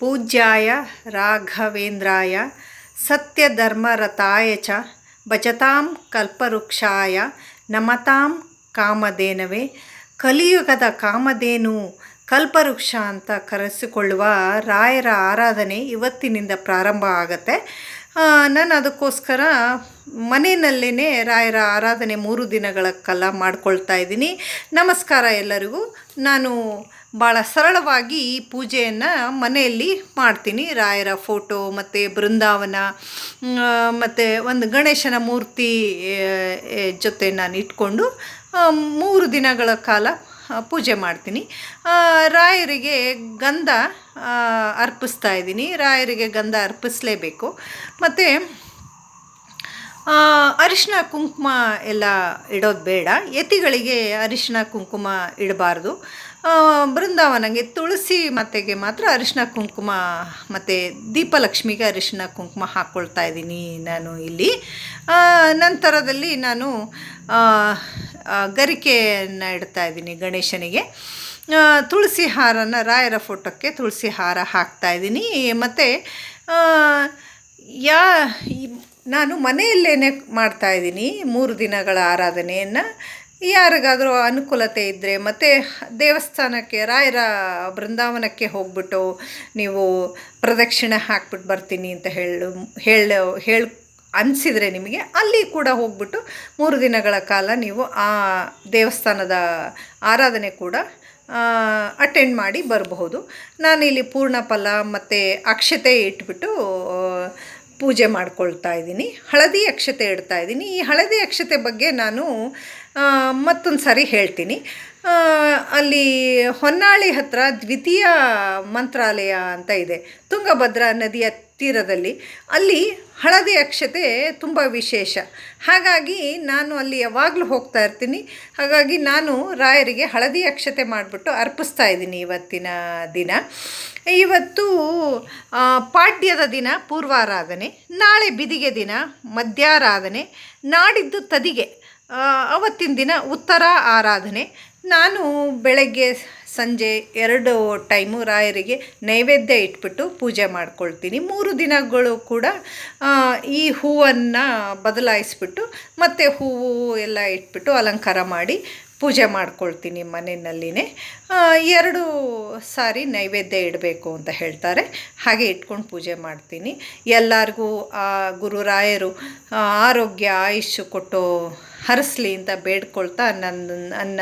ಪೂಜ್ಯಾಯ ರಾಘವೇಂದ್ರಾಯ ಸತ್ಯಧರ್ಮರತಾಯ ಚ ಭಜತಾಂ ಕಲ್ಪವೃಕ್ಷಾಯ ನಮತಾಂ ಕಾಮಧೇನವೇ ಕಲಿಯುಗದ ಕಾಮಧೇನು ಕಲ್ಪವೃಕ್ಷ ಅಂತ ಕರೆಸಿಕೊಳ್ಳುವ ರಾಯರ ಆರಾಧನೆ ಇವತ್ತಿನಿಂದ ಪ್ರಾರಂಭ ಆಗುತ್ತೆ. ನಾನು ಅದಕ್ಕೋಸ್ಕರ ಮನೆಯಲ್ಲೇ ರಾಯರ ಆರಾಧನೆ ಮೂರು ದಿನಗಳ ಕಾಲ ಮಾಡ್ಕೊಳ್ತಾ ಇದ್ದೀನಿ. ನಮಸ್ಕಾರ ಎಲ್ಲರಿಗೂ. ನಾನು ಭಾಳ ಸರಳವಾಗಿ ಈ ಪೂಜೆಯನ್ನು ಮನೆಯಲ್ಲಿ ಮಾಡ್ತೀನಿ. ರಾಯರ ಫೋಟೋ ಮತ್ತು ಬೃಂದಾವನ ಮತ್ತು ಒಂದು ಗಣೇಶನ ಮೂರ್ತಿ ಜೊತೆ ನಾನು ಇಟ್ಕೊಂಡು ಮೂರು ದಿನಗಳ ಕಾಲ ಪೂಜೆ ಮಾಡ್ತೀನಿ. ರಾಯರಿಗೆ ಗಂಧ ಅರ್ಪಿಸ್ತಾ ಇದ್ದೀನಿ. ರಾಯರಿಗೆ ಗಂಧ ಅರ್ಪಿಸಲೇಬೇಕು. ಮತ್ತು ಅರಿಶಿನ ಕುಂಕುಮ ಎಲ್ಲ ಇಡೋದು ಬೇಡ. ಯತಿಗಳಿಗೆ ಅರಿಶಿನ ಕುಂಕುಮ ಇಡಬಾರ್ದು. ಬೃಂದಾವನಗೆ ತುಳಸಿ ಮತ್ತೆಗೆ ಮಾತ್ರ ಅರಿಶಿನ ಕುಂಕುಮ, ಮತ್ತು ದೀಪಲಕ್ಷ್ಮಿಗೆ ಅರಿಶಿನ ಕುಂಕುಮ ಹಾಕ್ಕೊಳ್ತಾ ಇದ್ದೀನಿ ನಾನು ಇಲ್ಲಿ. ನಂತರದಲ್ಲಿ ನಾನು ಗರಿಕೆಯನ್ನು ಇಡ್ತಾ ಇದ್ದೀನಿ ಗಣೇಶನಿಗೆ. ತುಳಸಿ ಹಾರನ ರಾಯರ ಫೋಟೋಕ್ಕೆ ತುಳಸಿ ಹಾರ ಹಾಕ್ತಾ ಇದ್ದೀನಿ. ಮತ್ತು ಯಾ ನಾನು ಮನೆಯಲ್ಲೇ ಮಾಡ್ತಾ ಇದ್ದೀನಿ ಮೂರು ದಿನಗಳ ಆರಾಧನೆಯನ್ನು. ಯಾರಿಗಾದರೂ ಅನುಕೂಲತೆ ಇದ್ದರೆ ಮತ್ತು ದೇವಸ್ಥಾನಕ್ಕೆ, ರಾಯರ ಬೃಂದಾವನಕ್ಕೆ ಹೋಗ್ಬಿಟ್ಟು ನೀವು ಪ್ರದಕ್ಷಿಣೆ ಹಾಕ್ಬಿಟ್ಟು ಬರ್ತೀನಿ ಅಂತ ಹೇಳು ಹೇಳು, ಹೇಳಿ ಅನಿಸಿದರೆ ನಿಮಗೆ ಅಲ್ಲಿ ಕೂಡ ಹೋಗ್ಬಿಟ್ಟು ಮೂರು ದಿನಗಳ ಕಾಲ ನೀವು ಆ ದೇವಸ್ಥಾನದ ಆರಾಧನೆ ಕೂಡ ಅಟೆಂಡ್ ಮಾಡಿ ಬರಬಹುದು. ನಾನಿಲ್ಲಿ ಪೂರ್ಣ ಫಲ ಮತ್ತು ಅಕ್ಷತೆ ಇಟ್ಬಿಟ್ಟು ಪೂಜೆ ಮಾಡ್ಕೊಳ್ತಾ ಇದ್ದೀನಿ. ಹಳದಿ ಅಕ್ಷತೆ ಇಡ್ತಾ ಇದ್ದೀನಿ. ಈ ಹಳದಿ ಅಕ್ಷತೆ ಬಗ್ಗೆ ನಾನು ಮತ್ತೊಂದು ಸಾರಿ ಹೇಳ್ತೀನಿ. ಅಲ್ಲಿ ಹೊನ್ನಾಳಿ ಹತ್ರ ದ್ವಿತೀಯ ಮಂತ್ರಾಲಯ ಅಂತ ಇದೆ. ತುಂಗಭದ್ರಾ ನದಿಯ ತೀರದಲ್ಲಿ. ಅಲ್ಲಿ ಹಳದಿ ಅಕ್ಷತೆ ತುಂಬ ವಿಶೇಷ. ಹಾಗಾಗಿ ನಾನು ಅಲ್ಲಿ ಯಾವಾಗಲೂ ಹೋಗ್ತಾ ಇರ್ತೀನಿ. ಹಾಗಾಗಿ ನಾನು ರಾಯರಿಗೆ ಹಳದಿ ಅಕ್ಷತೆ ಮಾಡಿಬಿಟ್ಟು ಅರ್ಪಿಸ್ತಾ ಇದ್ದೀನಿ ಇವತ್ತಿನ ದಿನ. ಇವತ್ತು ಪಾಡ್ಯದ ದಿನ, ಪೂರ್ವಾರಾಧನೆ. ನಾಳೆ ಬಿದಿಗೆ ದಿನ, ಮಧ್ಯಾರಾಧನೆ. ನಾಡಿದ್ದು ತದಿಗೆ. ಅವತ್ತಿನ ದಿನ ಉತ್ತರ ಆರಾಧನೆ. ನಾನು ಬೆಳಗ್ಗೆ ಸಂಜೆ ಎರಡು ಟೈಮು ರಾಯರಿಗೆ ನೈವೇದ್ಯ ಇಟ್ಬಿಟ್ಟು ಪೂಜೆ ಮಾಡ್ಕೊಳ್ತೀನಿ. ಮೂರು ದಿನಗಳು ಕೂಡ ಈ ಹೂವನ್ನು ಬದಲಾಯಿಸ್ಬಿಟ್ಟು ಮತ್ತು ಹೂವು ಎಲ್ಲ ಇಟ್ಬಿಟ್ಟು ಅಲಂಕಾರ ಮಾಡಿ ಪೂಜೆ ಮಾಡ್ಕೊಳ್ತೀನಿ ಮನೆಯಲ್ಲಿನೇ. ಎರಡು ಸಾರಿ ನೈವೇದ್ಯ ಇಡಬೇಕು ಅಂತ ಹೇಳ್ತಾರೆ. ಹಾಗೆ ಇಟ್ಕೊಂಡು ಪೂಜೆ ಮಾಡ್ತೀನಿ. ಎಲ್ಲರಿಗೂ, ಆ ಗುರುರಾಯರು ಆರೋಗ್ಯ ಆಯುಷ್ಯ ಕೊಟ್ಟು ಹರಿಸ್ಲಿ ಅಂತ ಬೇಡ್ಕೊಳ್ತಾ ನನ್ನ ನನ್ನ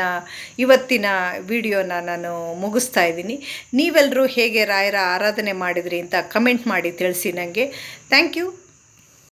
ಇವತ್ತಿನ ವಿಡಿಯೋನ ನಾನು ಮುಗಿಸ್ತಾ ಇದ್ದೀನಿ. ನೀವೆಲ್ಲರೂ ಹೇಗೆ ರಾಯರ ಆರಾಧನೆ ಮಾಡಿದ್ರಿ ಅಂತ ಕಮೆಂಟ್ ಮಾಡಿ ತಿಳಿಸಿ ನನಗೆ. Thank you.